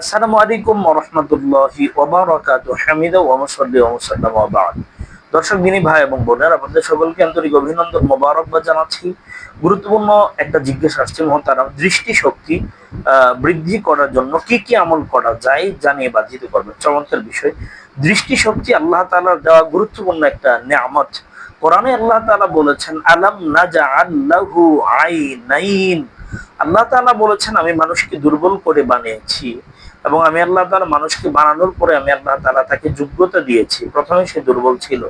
আসসালামু আলাইকুম রহমতুল্লাহি ওবারাকাত হামিদা ওয়াবাদ দর্শক দিনী ভাই এবং বোনের আপনাদের সকলকে আন্তরিক অভিনন্দন মোবারকবাদ জানাচ্ছি। গুরুত্বপূর্ণ একটা জিজ্ঞাসা আসছে মহতারাম দৃষ্টি শক্তি আহ, বৃদ্ধি করার জন্য কি কি আমল করা যায় জানিয়ে বাধিত করবেন। চমৎকার বিষয়। দৃষ্টি শক্তি আল্লাহ তাআলার দেওয়া গুরুত্বপূর্ণ একটা নিয়ামত। কোরআনে আল্লাহ তাআলা বলেছেন আলাম নাজা আল্লাহু আইনাইন। আল্লাহ তাআলা বলেছেন আমি মানুষকে দুর্বল করে বানিয়েছি। এবং আমি আল্লাহ তালা মানুষকে বানানোর পরে আমি আল্লাহ তালা তাকে যোগ্যতা দিয়েছি। প্রথমে সে দুর্বল ছিল।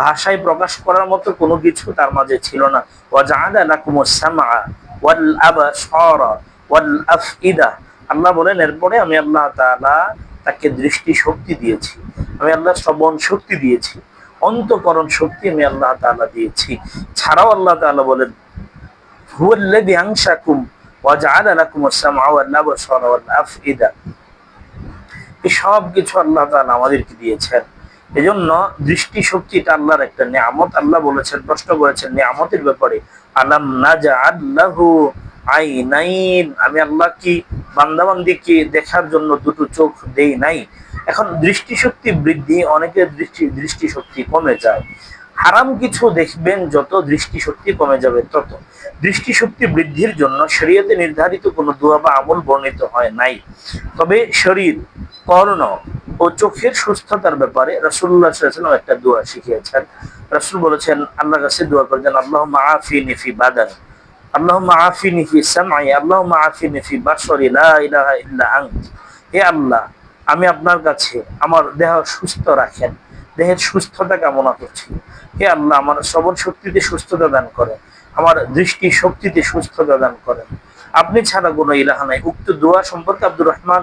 ভাষায় প্রকাশ করার মতো কোনো কিছু তার মাঝে ছিল না। আল্লাহ বলেন, এরপরে আমি আল্লাহ তালা তাকে দৃষ্টি শক্তি দিয়েছি। আমি আল্লাহ শ্রবণ শক্তি দিয়েছি। অন্তকরণ শক্তি আমি আল্লাহ তালা দিয়েছি। ছাড়াও আল্লাহ তালা বলেন হুয়াল্লাদি কুম ওয়াজা আদা লাকুম আসামা আল্লাহ আফ ইদা এই সব কিছু আল্লাহ তালা আমাদেরকে দিয়েছেন। এজন্য জন্য দৃষ্টিশক্তিটা আল্লাহর একটা নিয়ামত। আল্লাহ বলেছেন, প্রশ্ন করেছেন নিয়ামতের ব্যাপারে, আলাম নাজা আল্লাহু আইনাইন? আমি আল্লাহ কি বান্দাবান্দিকে দেখার জন্য দুটো চোখ দেই নাই। এখন দৃষ্টিশক্তি বৃদ্ধি, অনেকের দৃষ্টি, দৃষ্টিশক্তি কমে যায়। হারাম কিছু দেখবেন যত দৃষ্টিশক্তি কমে যাবে তত। দৃষ্টিশক্তি বৃদ্ধির জন্য শরীয়তে নির্ধারিত কোনো দোয়া বা আমল বর্ণিত হয় নাই। তবে শরীর, কর্ণ ও চোখের সুস্থতার ব্যাপারে রাসুল্লাহ সাল্লাম একটা দোয়া শিখিয়েছেন। রাসুল বলেছেন আল্লাহ কাছে দোয়া করেছেন আল্লাহ মাফি নিফি বাদান আল্লাহ মাফি নিফি সামাই আল্লাহ মাফি নিফি বাসরি হে আল্লাহ, আমি আপনার কাছে আমার দেহ সুস্থ রাখেন। দেহের সুস্থতা কামনা করছি। হে আল্লাহ, আমার শ্রবণ শক্তিতে সুস্থতা দান করেন। আমার দৃষ্টি শক্তিতে সুস্থতা দান করেন। আপনি ছাড়া কোনো ইলাহা নাই। উক্ত দোয়া সম্পর্কে আব্দুর রহমান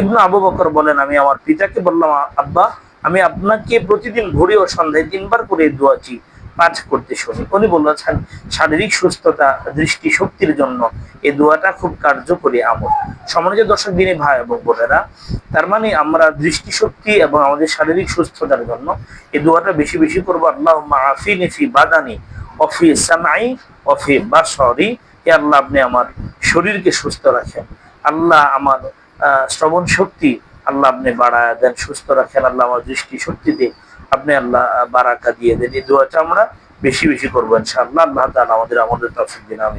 ইবনু আবু বকর বলেন, আমি আমার পিতাকে বললাম, আব্বা, আমি আপনাকে প্রতিদিন ভোরে ও সন্ধ্যায় তিনবার করে দোয়াটি পাঠ করতে শুনি। উনি বলেছেন শারীরিক সুস্থতা দৃষ্টি শক্তির জন্য এই দোয়াটা খুব কার্যকরী আমল। সমাজের দর্শক, দিনে ভাই এবং বোনেরা, তার মানে আমরা দৃষ্টি শক্তি এবং আমাদের শারীরিক সুস্থতার জন্য এই দোয়াটা বেশি বেশি করব। আল্লাহ মাফি নিফি বাদানি অফি সামাই অফি বাসরি। হে আল্লাহ, আপনি আমার শরীরকে সুস্থ রাখেন। আল্লাহ আমার শ্রবণ শক্তি আল্লাহ আপনি বাড়ায় দেন, সুস্থ রাখেন। আল্লাহ আমার দৃষ্টি শক্তিতে আপনি আল্লাহ বারাকা দিয়ে দেন। এই দোয়াটা আমরা বেশি বেশি করব ইনশাআল্লাহ। আল্লাহ আমাদের আমাদের তফিক দিন আমি